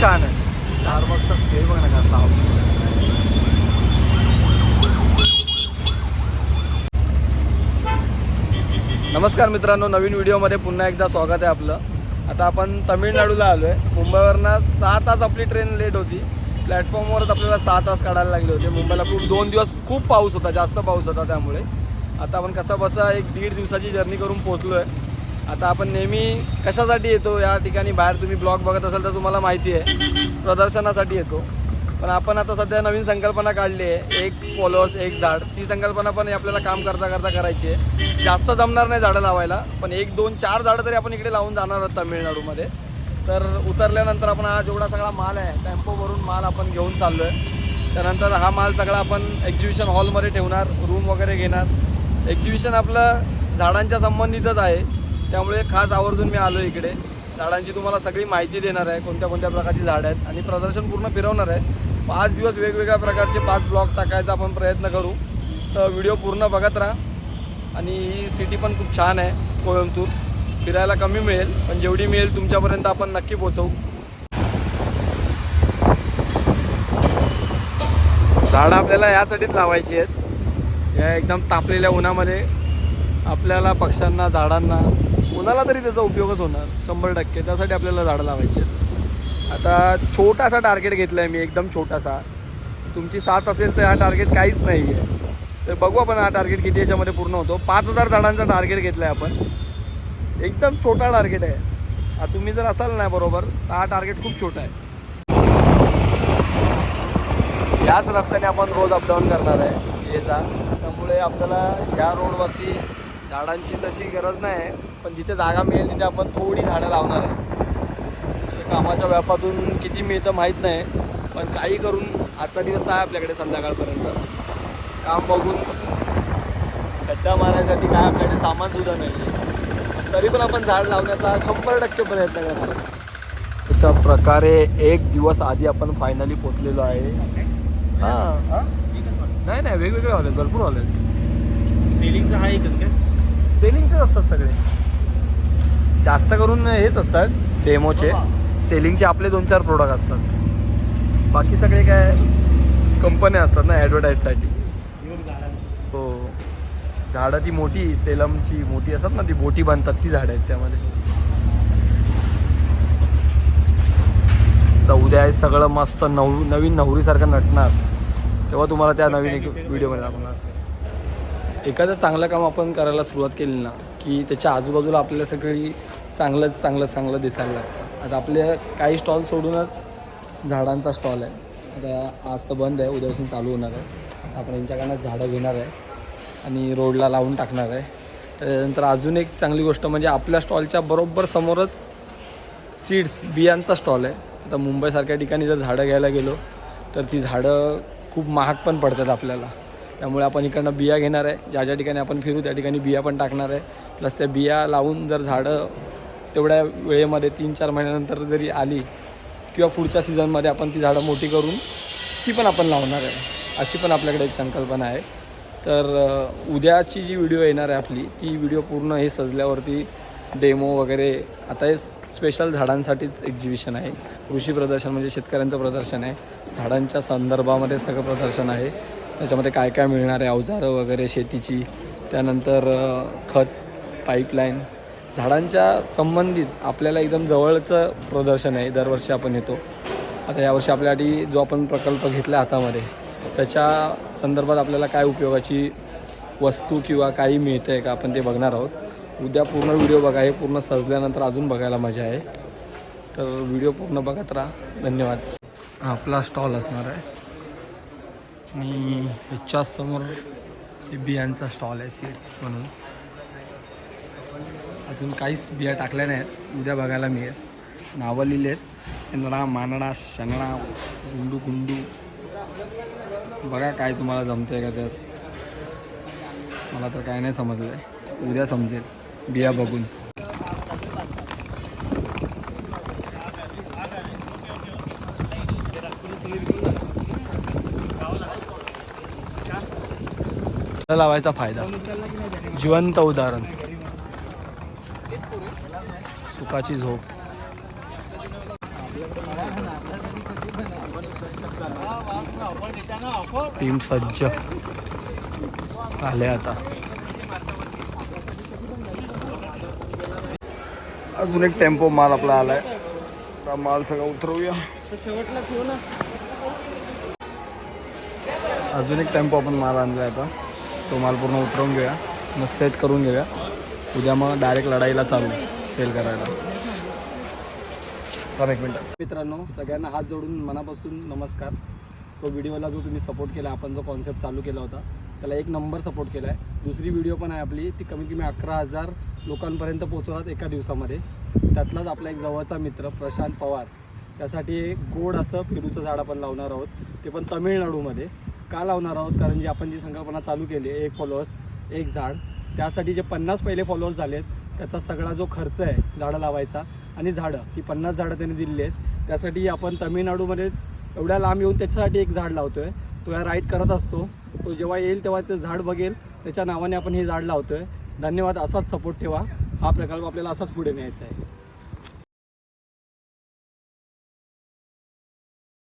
खूप छान आहे. स्टारबक्सचा खेळ बघ ना कसला हाऊस नमस्कार मित्रांनो नवीन व्हिडिओमध्ये पुन्हा एकदा स्वागत आहे आपलं. आता आपण तामिळनाडूला आलो आहे मुंबईवरनं सहा तास आपली ट्रेन लेट होती. प्लॅटफॉर्मवरच आपल्याला सहा तास काढायला लागले होते. मुंबईला खूप दोन दिवस खूप पाऊस होता जास्त पाऊस होता त्यामुळे. आता आपण कसा बसा एक दीड दिवसाची जर्नी करून पोहोचलो आहे आता आपण नेहमी कशासाठी येतो? या ठिकाणी बाहेर तुम्ही ब्लॉग बघत असाल तर तुम्हाला माहिती आहे. प्रदर्शनासाठी येतो. पण आपण आता सध्या नवीन संकल्पना काढली आहे. एक फॉलोअर्स एक झाड. ती संकल्पना पण आपल्याला काम करता करता करायची आहे. जास्त जमणार नाही झाडं लावायला पण एक दोन चार झाडं तरी आपण इकडे लावून जाणार आहोत तामिळनाडूमध्ये. तर उतरल्यानंतर आपण हा जेवढा सगळा माल आहे टेम्पोवरून माल आपण घेऊन चाललो आहे त्यानंतर हा माल सगळा आपण एक्झिबिशन हॉलमध्ये ठेवणार रूम वगैरे घेणार. एक्झिबिशन आपलं झाडांच्या संबंधितच आहे. त्यामुळे खास आवर्जून मी आलो इकडे. झाडांची तुम्हाला सगळी माहिती देणार आहे कोणत्या कोणत्या प्रकारची झाडं आहेत. आणि प्रदर्शन पूर्ण फिरवणार आहे. पाच दिवस वेगवेगळ्या प्रकारचे पाच ब्लॉग टाकायचा आपण प्रयत्न करू. तर व्हिडिओ पूर्ण बघत राहा. आणि ही सिटी पण खूप छान आहे कोयंबतूर. फिरायला कमी मिळेल पण जेवढी मिळेल तुमच्यापर्यंत आपण नक्की पोचवू झाडं आपल्याला यासाठीच लावायची आहेत. या एकदम तापलेल्या उन्हामध्ये आपल्याला पक्ष्यांना झाडांना कोणाला तरी त्याचा उपयोगच होणार शंभर टक्के. त्यासाठी आपल्याला झाडं लावायची आहेत. आता छोटासा टार्गेट घेतला आहे मी एकदम छोटासा. तुमची साथ असेल तर हा टार्गेट काहीच नाही आहे तर बघू आपण हा टार्गेट किती याच्यामध्ये पूर्ण होतो. पाच हजार झाडांचा टार्गेट घेतला आहे आपण. एकदम छोटा टार्गेट आहे. तुम्ही जर असाल ना बरोबर तर हा टार्गेट खूप छोटा आहे. याच रस्त्याने आपण रोज अपडाऊन करणार आहे. ये जा. त्यामुळे आपल्याला या रोडवरती झाडांची तशी गरज नाही पण जिथे जागा मिळेल तिथे आपण थोडी झाडं लावणार आहे. कामाच्या व्यापातून किती मिळतं माहीत नाही पण काही करून आजचा दिवस आहे आपल्याकडे संध्याकाळपर्यंत. काम बघून खड्डा मारायसाठी काय आपल्याकडे सामानसुद्धा नाही. आहे तरी पण आपण झाड लावण्याचा शंभर टक्के प्रयत्न करणार अशा प्रकारे एक दिवस आधी आपण फायनली पोचलेलो आहे. हां. नाही नाही वेगवेगळे हॉल आहेत भरपूर हॉल आहेत. सेलिंगचं हा एकच काय? सेलिंगचेच असतात सगळे. जास्त करून हेच असतात डेमोचे. सेलिंगचे आपले दोन चार प्रोडक्ट असतात. बाकी सगळे काय कंपन्या असतात ना ॲडव्हर्टाईजसाठी हो. झाडं ती मोठी सेलमची मोठी असतात ना ती बोटी बांधतात ती झाडं आहेत त्यामध्ये. उद्या सगळं मस्त नव नवीन नवरीसारखं नटणार. तेव्हा तुम्हाला त्या नवीन एक व्हिडिओमध्ये दाखवणार एखादं चांगलं काम आपण करायला सुरुवात केली ना की त्याच्या आजूबाजूला आपल्याला सगळी चांगलंच चांगलं चांगलं दिसायला लागतं. आता आपले काही स्टॉल सोडूनच झाडांचा स्टॉल आहे. आता आज तर बंद आहे उद्यापासून चालू होणार आहे. आपण यांच्याकडनं झाडं घेणार आहे आणि रोडला लावून टाकणार आहे. त्याच्यानंतर अजून एक चांगली गोष्ट म्हणजे आपल्या स्टॉलच्या बरोबर समोरच सीड्स बियांचा स्टॉल आहे. आता मुंबईसारख्या ठिकाणी जर झाडं घ्यायला गेलो तर ती झाडं खूप महाग पण पडतात आपल्याला. त्यामुळे आपण इकडनं बिया घेणार आहे. ज्या ज्या ठिकाणी आपण फिरू त्या ठिकाणी बिया पण टाकणार आहे. प्लस त्या बिया लावून जर झाडं तेवढ्या वेळेमध्ये तीन चार महिन्यानंतर जरी आली किंवा पुढच्या सीझनमध्ये आपण ती झाडं मोठी करून ती पण आपण लावणार आहे. अशी पण आपल्याकडे एक संकल्पना आहे. तर उद्याची जी व्हिडिओ येणार आहे आपली ती व्हिडिओ पूर्ण हे सजल्यावरती डेमो वगैरे आता हे स्पेशल झाडांसाठीच एक्झिबिशन आहे. कृषी प्रदर्शन म्हणजे शेतकऱ्यांचं प्रदर्शन आहे. झाडांच्या संदर्भामध्ये सगळं प्रदर्शन आहे. त्याच्यामध्ये काय काय मिळणार आहे? अवजारं वगैरे शेतीची. त्यानंतर खत पाईपलाईन झाडांच्या संबंधित आपल्याला एकदम जवळचं प्रदर्शन आहे. दरवर्षी आपण येतो. आता यावर्षी आपल्यासाठी जो आपण प्रकल्प घेतला हातामध्ये त्याच्या संदर्भात आपल्याला काय उपयोगाची वस्तू किंवा काही मिळतं आहे का आपण ते बघणार आहोत. उद्या पूर्ण व्हिडिओ बघा. हे पूर्ण सजल्यानंतर अजून बघायला मजा आहे. तर व्हिडिओ पूर्ण बघत राहा. धन्यवाद. आपला स्टॉल असणार आहे. आणि ह्याच्या समोर बियांचा स्टॉल आहे सीड्स म्हणून. अजून काहीच बिया टाकल्या नाहीत. उद्या बघायला मिळेल. नावं लिहिली आहेत इंदडा मानडा शनडा गुंडू गुंडू. बघा काय तुम्हाला जमतंय का त्यात मला तर काय नाही समजलं. आहे उद्या समजेल. बिया बघून. लावायचा फायदा? जिवंत उदाहरण. सुखाची झोप. टीम सज्ज. आले आता. अजून एक टेम्पो माल आपला आलाय. माल सगळा उतरवूया. अजून एक टेम्पो आपण माल आणलाय आता. तो माल पूर्ण उतरवून घेऊया. मस्त सेट करून घेऊया. उद्या मग डायरेक्ट लढाईला चालू सेल करायला. थांब एक मिनटं. मित्रांनो सगळ्यांना हात जोडून मनापासून नमस्कार. तो व्हिडिओला जो तुम्ही सपोर्ट केला आपण जो कॉन्सेप्ट चालू केला होता त्याला एक नंबर सपोर्ट केला आहे दुसरी व्हिडिओ पण आहे आपली ती कमीत कमी अकरा हजार लोकांपर्यंत पोचवतात एका दिवसामध्ये. त्यातलाच आपला एक जवळचा मित्र प्रशांत पवार. त्यासाठी एक गोड असं पेरूचं झाड आपण लावणार आहोत. ते पण तमिळनाडूमध्ये. का लावणार आहोत? कारण जी आपण जी संकल्पना चालू केली आहे एक फॉलोअर्स एक झाड त्यासाठी जे पन्नास पहिले फॉलोअर्स झालेत त्याचा सगळा जो खर्च आहे झाडं लावायचा आणि झाडं ती पन्नास झाडं त्यांनी दिलेली आहेत. त्यासाठी आपण तमिळनाडूमध्ये एवढ्या लांब येऊन त्याच्यासाठी एक झाड लावतो आहे तो या राईड करत असतो. तो जेव्हा येईल तेव्हा ते झाड बघेल. त्याच्या नावाने आपण हे झाड लावतो आहे धन्यवाद. असाच सपोर्ट ठेवा. हा प्रकल्प आपल्याला असाच पुढे न्यायचा आहे.